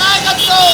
నాయకత్వం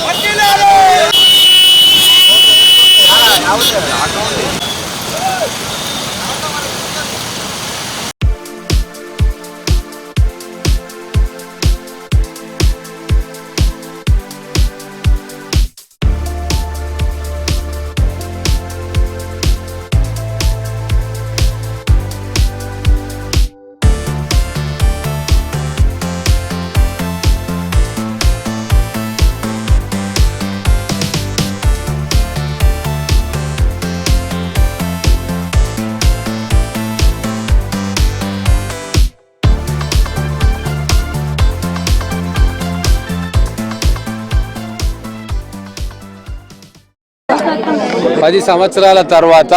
పది సంవత్సరాల తర్వాత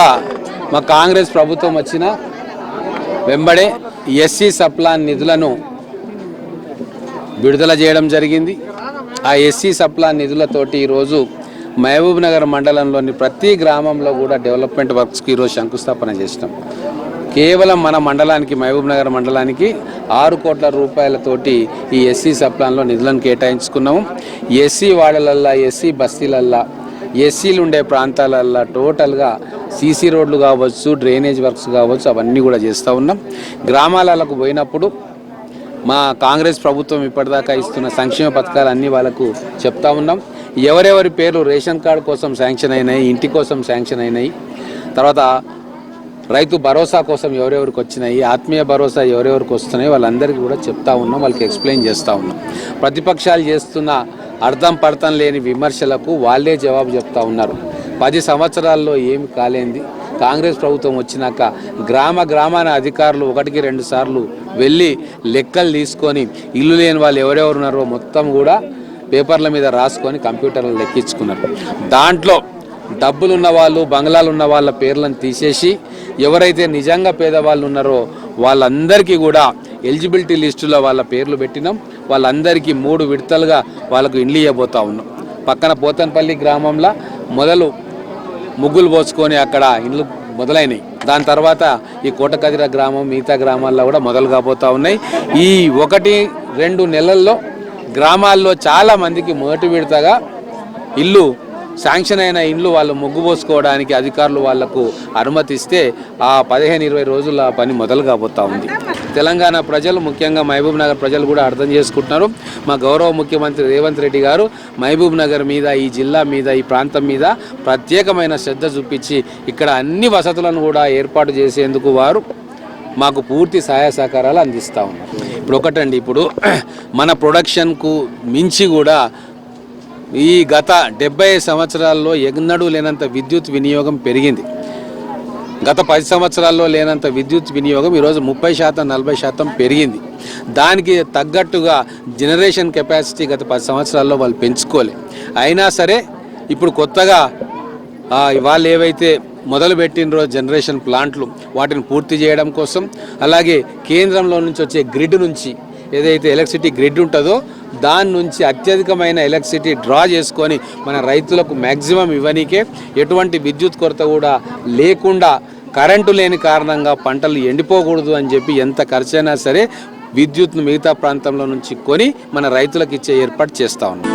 మా కాంగ్రెస్ ప్రభుత్వం వచ్చిన వెంబడే ఎస్సీ సప్లాన్ నిధులను విడుదల చేయడం జరిగింది. ఆ ఎస్సీ సప్లాన్ నిధులతోటి ఈరోజు మహబూబ్ నగర్ మండలంలోని ప్రతి గ్రామంలో కూడా డెవలప్మెంట్ వర్క్స్కి ఈరోజు శంకుస్థాపన చేసినాం. కేవలం మన మండలానికి మహబూబ్ నగర్ మండలానికి ఆరు కోట్ల రూపాయలతోటి ఈ ఎస్సీ సప్లాన్లో నిధులను కేటాయించుకున్నాము. ఎస్సీ వాడలల్లా ఎస్సీ బస్తీలల్లా ఎస్సీలు ఉండే ప్రాంతాలల్లో టోటల్గా సీసీ రోడ్లు కావచ్చు డ్రైనేజ్ వర్క్స్ కావచ్చు అవన్నీ కూడా చేస్తూ ఉన్నాం. గ్రామాలకు పోయినప్పుడు మా కాంగ్రెస్ ప్రభుత్వం ఇప్పటిదాకా ఇస్తున్న సంక్షేమ పథకాలు అన్నీ వాళ్ళకు చెప్తా ఉన్నాం. ఎవరెవరి పేర్లు రేషన్ కార్డు కోసం శాంక్షన్ అయినాయి ఇంటి కోసం శాంక్షన్ అయినాయి తర్వాత రైతు భరోసా కోసం ఎవరెవరికి వచ్చినాయి ఆత్మీయ భరోసా ఎవరెవరికి వస్తున్నాయి వాళ్ళందరికీ కూడా చెప్తా ఉన్నాం వాళ్ళకి ఎక్స్ప్లెయిన్ చేస్తూ ఉన్నాం. ప్రతిపక్షాలు చేస్తున్న అర్థం పడతం లేని విమర్శలకు వాళ్ళే జవాబు చెప్తా ఉన్నారు. పది సంవత్సరాల్లో ఏమి కాలేంది? కాంగ్రెస్ ప్రభుత్వం వచ్చినాక గ్రామ గ్రామాన అధికారులు ఒకటికి రెండు సార్లు వెళ్ళి లెక్కలు తీసుకొని ఇల్లు లేని వాళ్ళు ఎవరెవరు ఉన్నారో మొత్తం కూడా పేపర్ల మీద రాసుకొని కంప్యూటర్లు లెక్కించుకున్నారు. దాంట్లో డబ్బులున్న వాళ్ళు బంగ్లాలు ఉన్న వాళ్ళ పేర్లను తీసేసి ఎవరైతే నిజంగా పేదవాళ్ళు ఉన్నారో వాళ్ళందరికీ కూడా ఎలిజిబిలిటీ లిస్టులో వాళ్ళ పేర్లు పెట్టినాం. వాళ్ళందరికీ మూడు విడతలుగా వాళ్ళకు ఇండ్లు ఇవ్వబోతా ఉన్నాం. పక్కన పోతన్పల్లి గ్రామంలో మొదలు ముగ్గులు పోసుకొని అక్కడ ఇండ్లు మొదలైనవి దాని తర్వాత ఈ కోటకదిర గ్రామం మిగతా గ్రామాల్లో కూడా మొదలు కాబోతూ ఉన్నాయి. ఈ ఒకటి రెండు నెలల్లో గ్రామాల్లో చాలా మందికి మొదటి విడతగా ఇల్లు శాంక్షన్ అయిన ఇండ్లు వాళ్ళు ముగ్గు పోసుకోవడానికి అధికారులు వాళ్ళకు అనుమతిస్తే ఆ పదిహేను ఇరవై రోజుల పని మొదలు కాబోతా ఉంది. తెలంగాణ ప్రజలు ముఖ్యంగా మహబూబ్ నగర్ ప్రజలు కూడా అర్థం చేసుకుంటున్నారు. మా గౌరవ ముఖ్యమంత్రి రేవంత్ రెడ్డి గారు మహబూబ్ నగర్ మీద ఈ జిల్లా మీద ఈ ప్రాంతం మీద ప్రత్యేకమైన శ్రద్ధ చూపించి ఇక్కడ అన్ని వసతులను కూడా ఏర్పాటు చేసేందుకు వారు మాకు పూర్తి సహాయ సహకారాలు అందిస్తూ ఉన్నారు. ఇప్పుడు ఒకటండి ఇప్పుడు మన ప్రొడక్షన్కు మించి కూడా ఈ గత డెబ్బై సంవత్సరాల్లో ఎన్నడూ లేనంత విద్యుత్ వినియోగం పెరిగింది. గత పది సంవత్సరాల్లో లేనంత విద్యుత్ వినియోగం ఈరోజు ముప్పై శాతం నలభై శాతం పెరిగింది. దానికి తగ్గట్టుగా జనరేషన్ కెపాసిటీ గత పది సంవత్సరాల్లో వాళ్ళు పెంచుకోలే. అయినా సరే ఇప్పుడు కొత్తగా వాళ్ళు ఏవైతే మొదలుపెట్టిన రోజు జనరేషన్ ప్లాంట్లు వాటిని పూర్తి చేయడం కోసం అలాగే కేంద్రంలో నుంచి వచ్చే గ్రిడ్ నుంచి ఏదైతే ఎలక్ట్రిసిటీ గ్రిడ్ ఉంటుందో దాని నుంచి అత్యధికమైన ఎలక్ట్రిసిటీ డ్రా చేసుకొని మన రైతులకు మ్యాక్సిమం ఇవ్వనీకే ఎటువంటి విద్యుత్ కొరత కూడా లేకుండా కరెంటు లేని కారణంగా పంటలు ఎండిపోకూడదు అని చెప్పి ఎంత ఖర్చైనా సరే విద్యుత్ను మిగతా ప్రాంతంలో నుంచి కొని మన రైతులకు ఇచ్చే ఏర్పాటు చేస్తూ ఉన్నాం.